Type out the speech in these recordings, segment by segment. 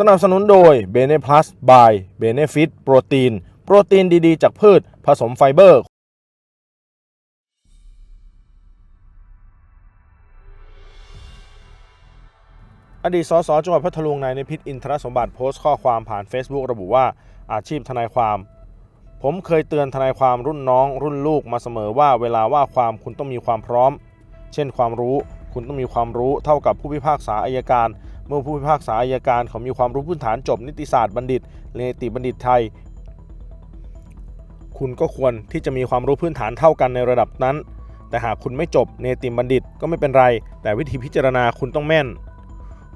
สนับสนุนโดย b e n e Plus by Benefit โปรตีน โปรตีนดีๆ จากพืช ผสมไฟเบอร์ อดีตสสจังหวัดพัทลุงนายนิพิษอินทรสมบัติโพสต์ข้อความผ่าน Facebook ระบุว่าอาชีพทนายความ ผมเคยเตือนทนายความรุ่นน้อง รุ่นลูกมาเสมอว่าเวลาว่าความคุณต้องมีความพร้อม เช่นความรู้ คุณต้องมีความรู้เท่ากับผู้พิพากษาอายการ มื่อผู้พิพากษาอายการเขามีความรู้พื้นฐานจบนิติศาสตร์บัณฑิตเนติบัณฑิตไทย คุณก็ควรที่จะมีความรู้พื้นฐานเท่ากันในระดับนั้น แต่หากคุณไม่จบเนติบัณฑิตก็ไม่เป็นไร แต่วิธีพิจารณาคุณต้องแม่น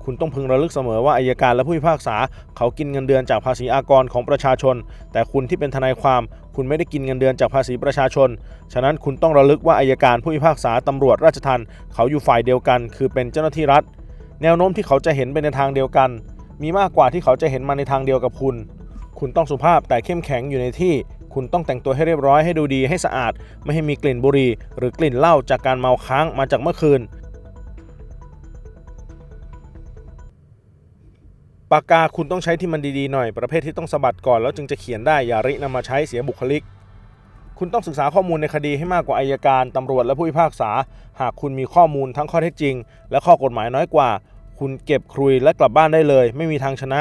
คุณต้องพึงระลึกเสมอว่าอายการและผู้พิพากษา เขากินเงินเดือนจากภาษีอากรของประชาชน แต่คุณที่เป็นทนายความ คุณไม่ได้กินเงินเดือนจากภาษีประชาชน ฉะนั้นคุณต้องระลึกว่าอายการผู้พิพากษาตำรวจราชทัณฑ์เขาอยู่ฝ่ายเดียวกัน คือเป็นเจ้าหน้าที่รัฐ แนวโน้มที่เขาจะเห็นไปในทางเดียวกัน มีมากกว่าที่เขาจะเห็นมาในทางเดียวกับคุณ คุณต้องสุภาพแต่เข้มแข็งอยู่ในที่ คุณต้องแต่งตัวให้เรียบร้อยให้ดูดีให้สะอาด ไม่ให้มีกลิ่นบุหรี่ หรือกลิ่นเหล้าจากการเมาค้างมาจากเมื่อคืน ปากกาคุณต้องใช้ที่มันดีๆหน่อยประเภทที่ต้องสะบัดก่อนแล้วจึงจะเขียนได้อย่ารินำมาใช้เสียบุคลิก คุณต้องศึกษาข้อมูลในคดีให้มากกว่าอายการตำรวจและผู้พิพากษา หากคุณมีข้อมูลทั้งข้อเท็จจริง และข้อกฎหมายน้อยกว่า คุณเก็บครุยและกลับบ้านได้เลย ไม่มีทางชนะ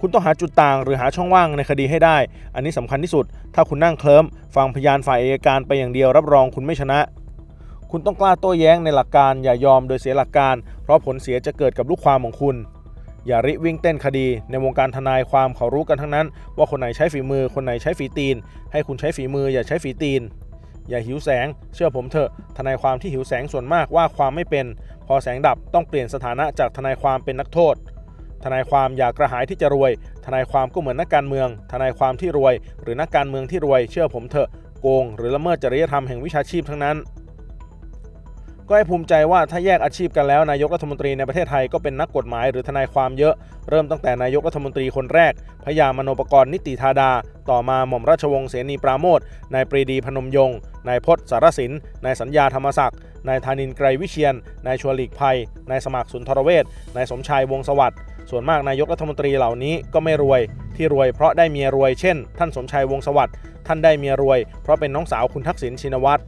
คุณต้องหาจุดต่างหรือหาช่องว่างในคดีให้ได้ อันนี้สำคัญที่สุด ถ้าคุณนั่งเคลิ้มฟังพยานฝ่ายอายการไปอย่างเดียวรับรองคุณไม่ชนะ คุณต้องกล้าโต้แย้งในหลักการอย่ายอมโดยเสียหลักการ เพราะผลเสียจะเกิดกับลูกความของคุณ อย่าริวิ่งเต้นคดี ในวงการทนายความเขารู้กันทั้งนั้น ว่าคนไหนใช้ฝีมือคนไหนใช้ฝีตีน ให้คุณใช้ฝีมืออย่าใช้ฝีตีน อย่าหิวแสง เชื่อผมเถอะ ทนายความที่หิวแสงส่วนมากว่าความไม่เป็น พอแสงดับต้องเปลี่ยนสถานะจากทนายความเป็นนักโทษ ทนายความอย่ากระหายที่จะรวย ทนายความก็เหมือนนักการเมือง ทนายความที่รวย หรือนักการเมืองที่รวย เชื่อผมเถอะ โกง หรือละเมิดจริยธรรมแห่งวิชาชีพทั้งนั้น ก็ให้ภูมิใจว่าถ้าแยกอาชีพกันแล้วนายกรัฐมนตรีในประเทศไทยก็เป็นนักกฎหมายหรือทนายความเยอะ เริ่มตั้งแต่นายกรัฐมนตรีคนแรกพยามโนปกรณ์นิติธาดา ต่อมาหม่อมราชวงศ์เสนีปราโมทนายปรีดีพนมยงค์นายพจน์สารสินนายสัญญาธรรมศักดิ์นายธานินทร์ไกรวิเชียนนายชวลีกภัยนายสมัครสุนทรเวชนายสมชายวงสวัสดิ์ส่วนมากนายกรัฐมนตรีเหล่านี้ก็ไม่รวย ที่รวยเพราะได้เมียรวยเช่น ท่านสมชายวงสวัสดิ์ท่านได้เมียรวยเพราะเป็นน้องสาวคุณทักษิณชินวัตร